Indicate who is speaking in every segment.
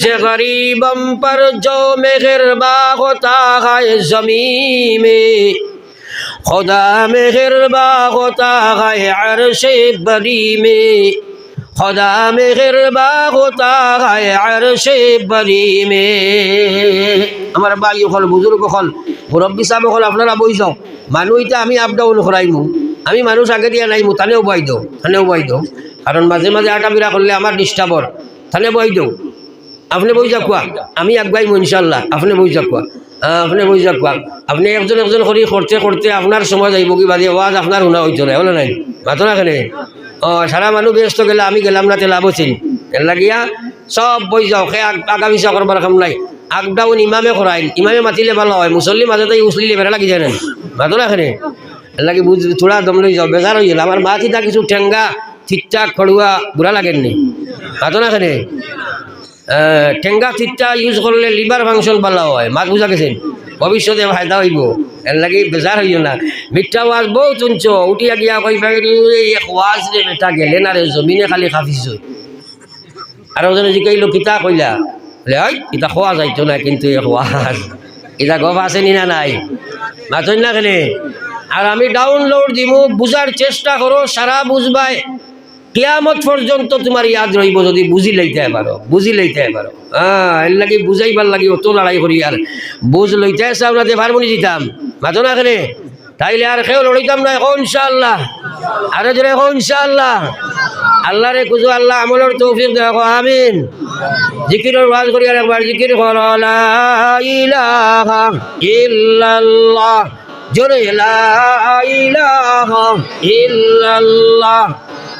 Speaker 1: সে গরিবম পর জমে গেরবাহ জমিমে। খোদা মে গেরবাহর সে বরি মে খোদা মে গেরবাহর সে বরি মে আমার বাই হল, বুজুর্গ হল, মুরব্বী সাহেব হল, আপনারা বই যাও। মানুষ আমি আপডাউন করাইমু আমি মানুষ আগে দিয়ে নাইমু তানেও বই দো তানেও বই দো কারণ মাঝে মাঝে আটা বিড়া করলে আমার ডিস্টার্বর তাহলে বই দৌ আপনি বই যা কোয়া আমি আগুয়াইমু ইনশাল্লাহ আপনি বই যা কোয়া আপনি বই যা কোয়া আপনি একজন একজন করে করতে করতে আপনার সময় যাইব কি বাদে ওয়াজ আপনার শুনা হইতো না হলো নাই? মাতো না কেনে? ও সারা মানুষ ব্যস্ত গেলে আমি গেলাম না তে লাভ হচ্ছেন এর লাগিয়া সব বই যাও সে আগামী চা করবার কাম নাই। আগডাউন ইমামে করাইন ইমামে মাতিলে ভালো হয় মুসল্লি মাজতে উচলিলে বেড়া লাগি যায় না মাতো না এর লাগে থোড়া দম লই যাও বেজার হয়ে গেল। আমার মা চিতা কিছু ঠেঙ্গা ঠিকঠাক খড়ুয়া বুড়া লাগেননি মাতো না আহ, ঠেঙ্গা চিত্তা ইউজ করলে লিভার ফাংশন ভালো হয়। মাছ বুঝা গেছেন ভবিষ্যতে ফায়দা হইব। এর লাগে বেজার হইও না। মিথ্যা ওয়াজ বউ শুনছ। উঠিয়া গিয়া কই এক ওয়াজ রে বেটা গেলে না রে জমিনে খালি খাফিছ আর ওজনে জিকাইলো কিতা কইলা? বলে ওই ইতা খোয়া যাইতো না, কিন্তু এক ওয়াজ ইতা গপ আছে নি না নাই? মাতই না কেনে। আর আমি ডাউনলোড দিমু বুঝার চেষ্টা করো সারা বুঝবাই কিয়ামত পর্যন্ত তোমার ইয়াদ রইব যদি বুঝি লইতে পারো, বুঝি লইতে পারো। হ্যাঁ এর লাগি বুঝাইবার লাগি অত লড়াই করি আর বুঝ লইতে চাও না তে ভারমনি দিতাম মাতো না কেনে তাইলে আর কেউ লড়িতাম না, এখন ইনশাআল্লাহ। আরে জোরে এখন ইনশাআল্লাহ। আল্লাহ রে কুজু আল্লাহ আমলের তৌফিক দেখো আমিন। জিকিরের ওয়াজ করি আর একবার জিকির জোরে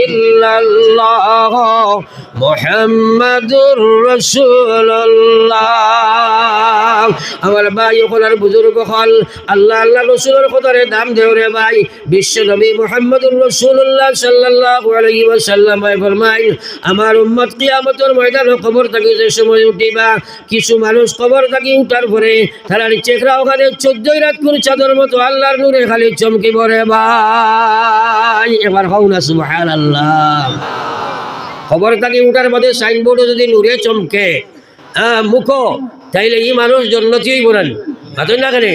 Speaker 1: ইল্লাল্লাহ মুহাম্মাদুর রাসূলুল্লাহ। আমার ভাই ওখানের বুজুর্গ হল। আল্লাহ আল্লাহ রসুলের কথারে দাম দেও রে ভাই। বিশ্ব নবী মোহাম্মদুর রসুল্লাহ সাল্লাল্লাহু আলাইহি ওয়াসাল্লাম ভাই ফরমাইন আমার উম্মত কিয়ামতের ময়দানে কবর থাকি যে সময় উঠিবা। কিছু মানুষ কবর থাকি উঠার পরে তারা চেকরা ওখানে চোদ্দই রাত করে চাদর মতো আল্লাহর নূরে খালি চমকিব রে ভাই। এবার হও না। সুবহানাল্লাহ। খবর থাকি উঠার মধ্যে সাইনবোর্ডে যদি নুরে চমকে হ্যাঁ মুখো, তাইলে ই মানুষ জন্নতি বলেন না। মাতই না কেনে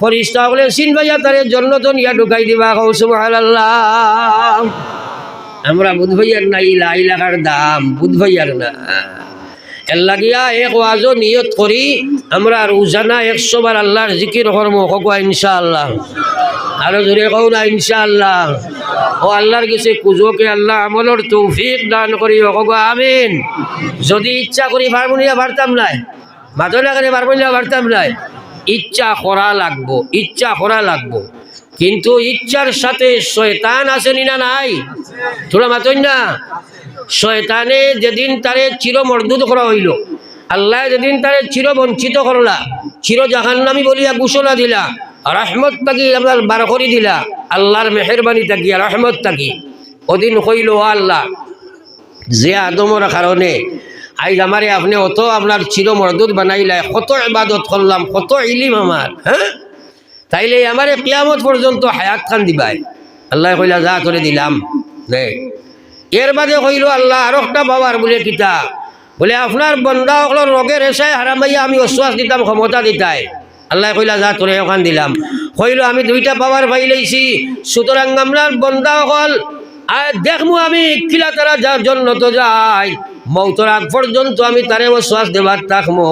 Speaker 1: ফরিস্তা বলে সিনবাইয়া তারে জন্নত নিয়া ঢুকাই দিবা কৌ সুবহানাল্লাহ। আমরা বুধ ভাইয়ার না ইলা ইলাকার দাম, বুধ ভাইয়ার না। এর লাগিয়া এক ওয়াজও নিয়ত করি, আমরা রোজানা একশো বার আল্লাহর জিকির কর্ম ককুয়া ইনশাআল্লাহ। আরও জোরে কও না, ইনশাআল্লাহ। ও আল্লাহর কাছে কুজোকে আল্লাহ আমলের তৌফিক দান করি ককুয়া আমিন। যদি ইচ্ছা করি ভারমুনিয়া ভারতাম নাই। মাথা লাগালে ভারমুনিয়া ভারতাম নাই। ইচ্ছা করা লাগবো, ইচ্ছা করা লাগবো। কিন্তু ইচ্ছার সাথে শয়তান আসেনি না নাই? তোরা মাতই না? শয়তানে যেদিন তারে চির মর্দুদ করা হইল, আল্লাহ যেদিন তারে চির বঞ্চিত করলা চির জাহান্নামি বলিয়া ঘোষণা দিলা, রহমত তাকি আপনার বার করে দিলা, আল্লাহর মেহরবানি তাকিয়া রহমত তাকি ওদিন কইল ও আল্লাহ যে আদমর কারণে আইজ আমারে আপনি অত আপনার চির মর্দুদ বানাইলাই কত ইবাদত করলাম, কত ইলিম আমার হ্যাঁ? তাইলে আমারে কিয়ামত পর্যন্ত হায়াত খান দিবাই। আল্লাহ কইলা, যা করে দিলাম, দে। এর বাদে কইল, আল্লাহ, আর একটা বাবার বলে কিতা, বলে, আপনার বন্দা সকলের রোগের এসাই হারামাইয়া আমি অশ্বাস দিতাম, ক্ষমতা দিতাই। আল্লাহ কইলা, যা, তোরে ওখান দিলাম। কইল, আমি দুইটা পাওয়ার পাই লইছি, সুতরাং আমরার বন্দা সকল আর দেখমু আমি কিলা তারা যার জন্য তো যাই। মৌতর আগ পর্যন্ত আমি তারে শ্বাস দেবার থাকমো।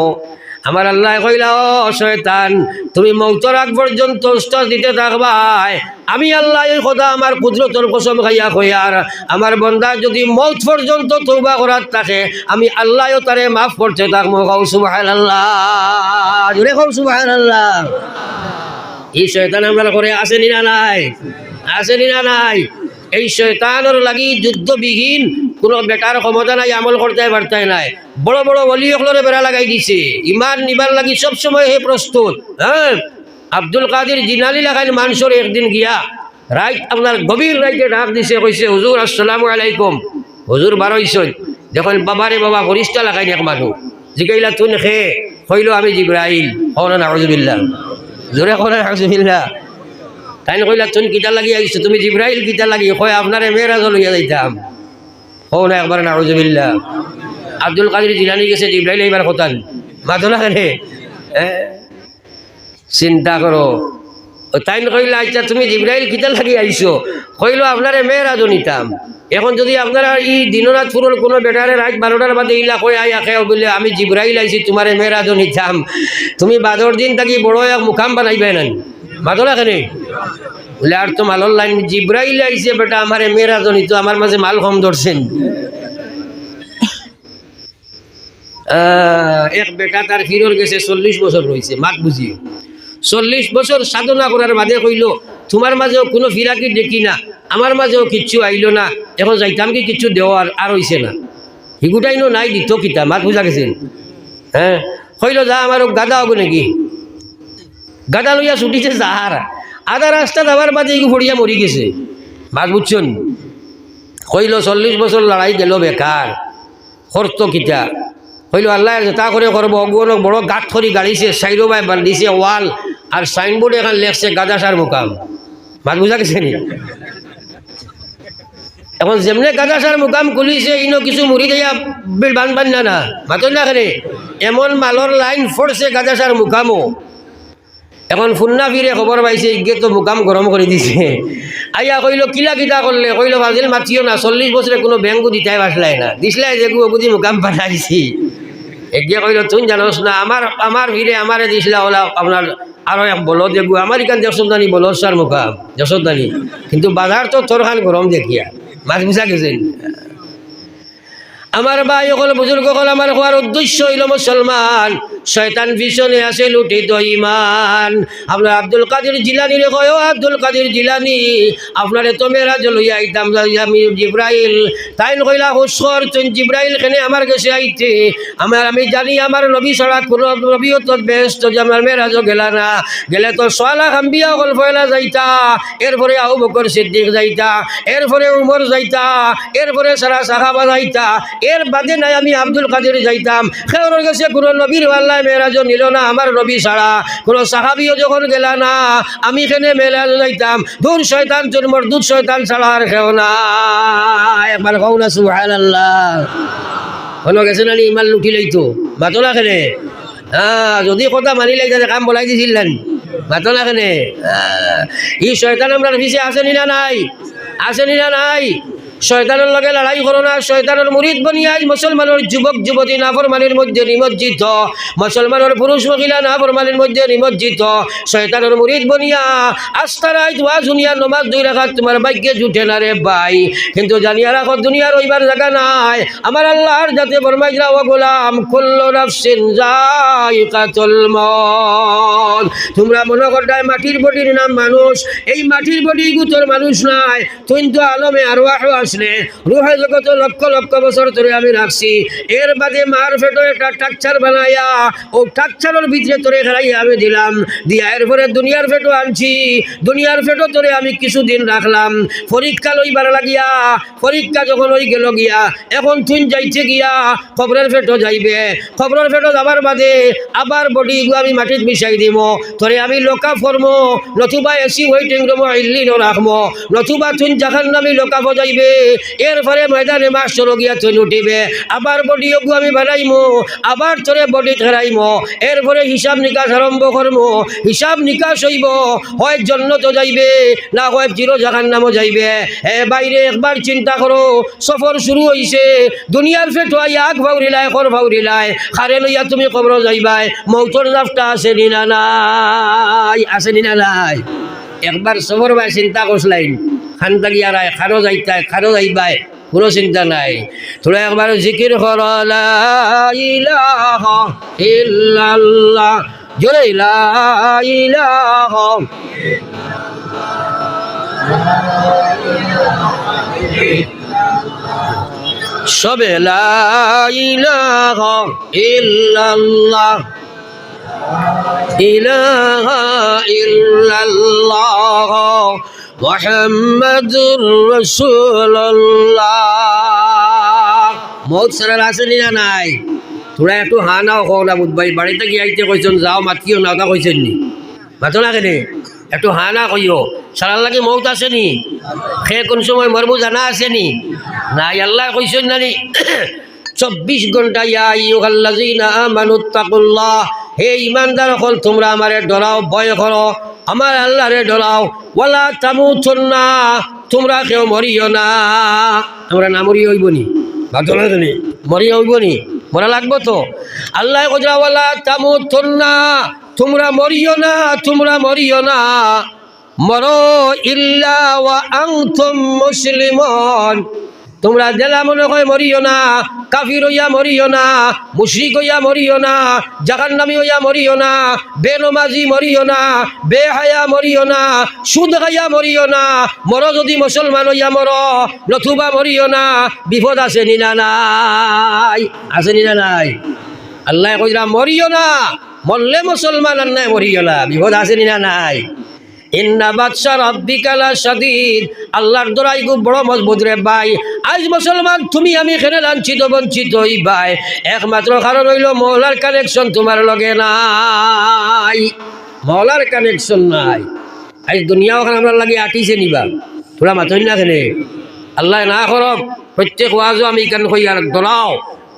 Speaker 1: আমার আল্লাহ কইলা, ও শয়তান, তুমি মৌতর আগ পর্যন্ত শ্বাস দিতে থাকবাই আমি আল্লাহ এই কথা আমার কুদরতর কসম খাইয়া কইয়ার, আমার বন্দা যদি মৌত পর্যন্ত তৌবা করার থাকে, আমি আল্লাহও তারে মাফ করতে থাকব কৌ সুবাহ আল্লাহ জুড়ে কৌ সুবাহ আল্লাহ এই শয়তান আমরা করে আসেনি না নাই? আসেনি না নাই? এই শয়তানের লাগি যুদ্ধবিহীন কোনো বেটার ক্ষমতা নাই, আমল করতে পারতে নাই। বড় বড় অলিসকলরে বেড়া লাগাই দিছে। ইমান নিবার লাগি সবসময় হে প্রস্তুত হ্যাঁ আব্দুল কাদির জিনালি লাগাইন মানুষের একদিন গিয়া রাইট আপনার গভীর রাইতে ডাক দিছে কইছে হুজুর আসসালামু আলাইকুম। হুজুর বারোইছন দেখুন বাবারে বাবা গরিষ্ঠা লাগাইন এক মানুষ জিগাইলা তুন খে হইল আমি জিব্রাইল হন নাউজুবিল্লাহ। জোরে হন নাউজুবিল্লাহ। তাই কইলা, তুন কিতা লাগি আইছো তুমি জিব্রাইল কিতা লাগি, কয় আপনারে মেয়েরাজ লইয়া যাইতাম হন একবার নাউজুবিল্লাহ। আব্দুল কাদের জিলানি গেছে, জিব্রাইল এইবার কথান মাথো না। কেনে চিন্তা করো। তাই কইলা আচ্ছা তুমি জিব্রাইল কিতা লাগি আইছো? কইলো, আপনারে মেয়েরাজ নিতাম। এখন যদি আপনারা ই দিনরাত ফুরল কোনো বেটারে রাত বারোটার বাদে ইলা কই আই আখে বলে, আমি জিব্রাইল আইছি তোমারে মেয়েরাজ নিতাম। তুমি বাদর দিন থাকি বড় এক মুখাম বানাইবে না না? কেনে বলে, আর তো মালর লাইন জিব্রাইল আইছে, বেটা, আমারে মেয়েরাজ নিত আমার মাঝে মাল কম ধরছেন। এক বেটা তার ফিরর গেছে, চল্লিশ বছর রয়েছে, মাত বুঝিও। চল্লিশ বছর সাধনা করার বাদে কইল, তোমার মাঝেও কোনো ফিরাকি দেখি না, আমার মাঝেও কিচ্ছু আইলো না, এখন যাইতাম কি কিচ্ছু দেওয়ার আর হইছে না। হিগুটাইনো নাই দিত কিতা, মাত বুঝা গেছেন? হ্যাঁ কইল, যা আমার গাদা হব নাকি? গাদা লইয়া ছুটিছে যাহার আধা রাস্তা যাবার বাদে এগু ফড়িয়া মরি গেছে। মাত বুঝছেন? কইল, চল্লিশ বছর লড়াই গেল বেকার খরচ কিতা? হইল আল্লাহ তা করে করব। অগুনক বড় গাঁত খরি গাড়িছে সাইডো বাই বান্ধিছে ওয়াল আর সাইনবোর্ড এখান লেখছে গাদা সার মোকাম। মাত বুঝা গেছে নি? এখন যেমনে গাদা সার মোকাম খুলিছে, ইনো কিছু মুড়ি দিয়া বিল বান বান না না। মাতন না এমন মালর লাইন ফোরছে গাদা সার মোকামও এখন ফুন্না ফিরে খবর পাইছে ইগে তো মুকাম গরম করে দিছে। আইয়া কইল, কিলা কিতা করলে কইল, ভাজিল মাতিও না, চল্লিশ বছরে কোনো ব্যাংকও দিতাই পারলাই না। দিসলাই যে গুদি মুকাম পাঠাইছি এগিয়ে কইল, তুই জানোস না আমার আমার ভিড়ে আমারে দিছিলা ওলা আপনার আরও এক বলদ দেখু আমার ইকান যশোদানি বলদ সার মুকাম যশোদানি। কিন্তু বাজার তো তোর গরম দেখিয়া মাছ মিশা গেছেন আমার ভাই সকল বুজুর্গ সকল আমার হওয়ার উদ্দেশ্য হইল মুসলমান শয়তান পিছনে আছে লুঠিত ইমান আপনার আব্দুল কাদের জিলানি কয়, আব্দুল কাদের জিলানি। আপনারে তো মেরা লইয়া আইতাম আমি জিব্রাইল। তাই কইলা হুসর তুই জিব্রাইল কেনে আমার কাছে আইতে। আমার আমি জানি আমার নবী ছাড়া কোনো নবীও তো ব্যস্ত যে আমার মেরাজ গেলা না। গেলে তো সোয়ালা খাম্বিয়া গল ফয়লা যাইতা, এরপরে আবু বকর সিদ্দিক যাইতা, এরপরে উমর যাইতা, এরপরে সারা সাহাবা যাইতা। এর বাদে নাই আমি আব্দুল কাদের যাইতাম। খেওর গেছে কোনো নবীর আল্লাহ মেরাজ নিল না, আমার নবী ছাড়া। কোনো সাহাবিও যখন গেলা না, আমি এখানে মেলাজ যাইতাম। দূর শয়তান তোর মরদুদ শয়তান ছাড়া আর খেও না একবার কও না সুহান আল্লাহ হলো গেছে না ইমান লুটি লইতো? মাতলা খেলে হ্যাঁ যদি কথা মানি লাগতে কাম বলাই দিছিলেন মাতলা খেলে ই শয়তান আমরা পিছিয়ে আসেনি না নাই? আসেনি না নাই? শয়তানের লগে লড়াই করো না, শয়তানের মুরিদ বনিয়া আজ মুসলমানের যুবক, যুবতী নাফরমানের মধ্যে নিমজ্জিত। মুসলমানের পুরুষ মহিলা নাফরমানের মধ্যে নিমজ্জিত। শয়তানের মুরিদ বনিয়া আস্থা রাই দোয়া দুনিয়া নমাজ দুই রাখা তোমার ভাগ্যে জুটে না রে ভাই। কিন্তু জানিয়া রাখো, দুনিয়ার ওইবার জায়গা নাই। আমার আল্লাহর যাতে বরমাইজরা ও গোলাম, কুল্লু নাফসিন যায়িকাতুল মউত তোমরা মনে করতায় মাটির বডির নাম মানুষ, এই মাটির বডি গুতর মানুষ নাই। তুই কিন্তু আলমে আরও আসলে রুহে জগত লক্ষ লক্ষ বছর ধরে আমি রাখছি। এর বাদে মার ফেটো একটা টাকচার বানাইয়া, ও টাকচারের ভিতরে তোরে খেলাইয়া আমি দিলাম। দিয়া এরপরে দুনিয়ার ফেটো আনছি। দুনিয়ার ফেটো তোরে আমি কিছুদিন রাখলাম। পরীক্ষা লইবার লাগিয়া, পরীক্ষা যখন ওই গেল গিয়া, এখন তুই যাইছে গিয়া খবরের ফেটো যাইবে। খবরের ফেটো যাবার বাদে আবার বডি আমি মাটিত মিশাই দিব। তোরে আমি লোকা ফরমো, নতুবা এসি, ওয়েটিং রুম, ইল্লি রাখব নতুবা তুই জাহান নামি লোকা বজাইবে এরপরে ময়দানে মাস চলো গিয়া তুই উঠিবে। আবার বডি ওগু আমি বানাইমো, আবার তোরে বডি খেরাইমো এরপরে হিসাব নিকাশ আরম্ভ করব হিসাব নিকাশ হইব, হয় জন্য তো যাইবে, না হয় চির জাহান নামও যাইবে। হে বাইরে একবার চিন্তা করো, সফর শুরু হইছে, দুনিয়ার ফেট হয় আগ ভাউরিলায় কর ভাউরিলায় খারে লইয়া তুমি কবর যাইবাই মৌতর জাফটা আছে নি না নাই আছে নি না নাই। একবার সফর ভাই চিন্তা করছিলাম খান তাগিয়া রায় খানো যাইতাই, খানো যাইবাই, কোনো চিন্তা নাই। তোরা একবার জিকির কর জোরে সবে ইলাহা ইল্লাল্লাহ। মুহাম্মাদুর রাসূলুল্লাহ। মৌত সারার আসেনি না নাই? তোরা একটু হা নাও কও না বুধবাই, বাড়িতে গিয়ে আইতে কইছেন, যাও মাতিও না তা কইছেন নি মাতো না? কেনে একটু হা না কইও। সারার লাগে মৌত আসেনি? সে কোন সময় মরবো জানা আসেনি? নাই, আল্লাহ কইছেন না নি? চব্বিশ ঘণ্টা ইয়া আমানুত্তাকুল্লাহ হে ইমানদার হল তোমরা আমারে ডরাও, ভয় করো। আমার আল্লাহরে ডরাও। ওয়ালা তামুতুন্না, তোমরা কেউ মরিও না। আমরা না মরি হইব নি না জানি মরি হইব নি মরা লাগবো তো? আল্লাহ কজরা ওয়ালা তামুতুন্না, তোমরা মরিও না, তোমরা মরিও না। মরো ইল্লা ওয়া আনতুম মুসলিমন। তোমরা জেলা মনে হয় মরিও না কাফির হইয়া মরিও না মুশরিক হইয়া মরিও না জাহান্নামি হইয়া মরিও না বেনমাজি মরিও না বেহায়া মরিও না সুদ খাইয়া মরিও না মর যদি মুসলমান হইয়া মর নথুবা মরিও না বিপদ আছে নিনা নাই আছে নিনা নাই আল্লাহ কইরা মরিও না মরলে মুসলমান আর নাই মরিও না বিপদ আছে নিনা নাই ইন্না আজ তুমি আমি বঞ্চিত কানেকশন তোমার লগে নাই। মহলার কানেকশন নাই। আজ দুনিয়া ওখানে আমরা লাগে আটিছে নিবা। তোরা মাতই না কেনে। আল্লাহ না করক, প্রত্যেক ওয়াজও আমি কেন কই আর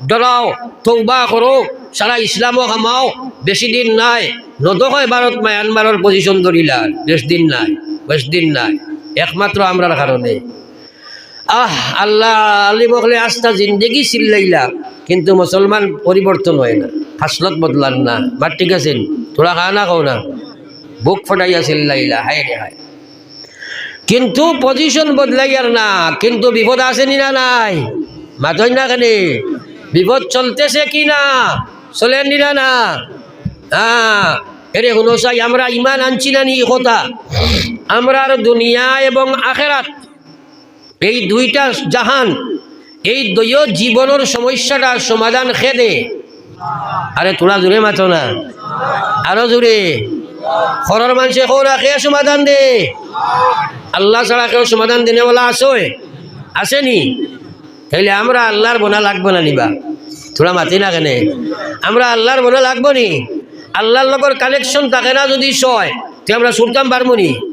Speaker 1: ডরাও তৌবা করো। সারা ইসলামও খামাও বেশি দিন নাই। নদকয় ভারত মায়ানমারের পজিশন ধরিলা বেশ দিন নাই বেশ দিন নাই। একমাত্র আমরার কারণে। আহ, আল্লাহ আলী মকলে আস্থা জিন্দগি চিল্লাইলা কিন্তু মুসলমান পরিবর্তন হয় না ফাসলত বদলান না। বাট ঠিক আছে তোরা খা না খাও না, বুক ফটাইয়া চিল্লাইলা হায় রে হায়। কিন্তু পজিশন বদলাইয়ার না, কিন্তু বিপদ আসেনি না নাই? মাতই না কেনে, বিপদ চলতেছে কি না? চলেননি না। না এরে হলো চাই, আমরা ইমান আনছি না নি কথা। আমরার দুনিয়া এবং আখেরাত, এই দুইটা জাহান, এই দুই জীবনের সমস্যাটা সমাধান খেদে। আরে তোরা জোরে মাতো না। আরও জোরে। খরর মানুষে খোরা খেয়ে সমাধান দে? আল্লাহ ছাড়া কেউ সমাধান দিনে বলা আসে আসেনি তাইলে আমরা আল্লাহর বোনা লাগবো না নিবা। তোরা মাতি না কেনে। আমরা আল্লাহর মনে লাগবো নি। আল্লাহর লগর কানেকশন থাকে না যদি সয় তো আমরা শুনতাম পারব নি।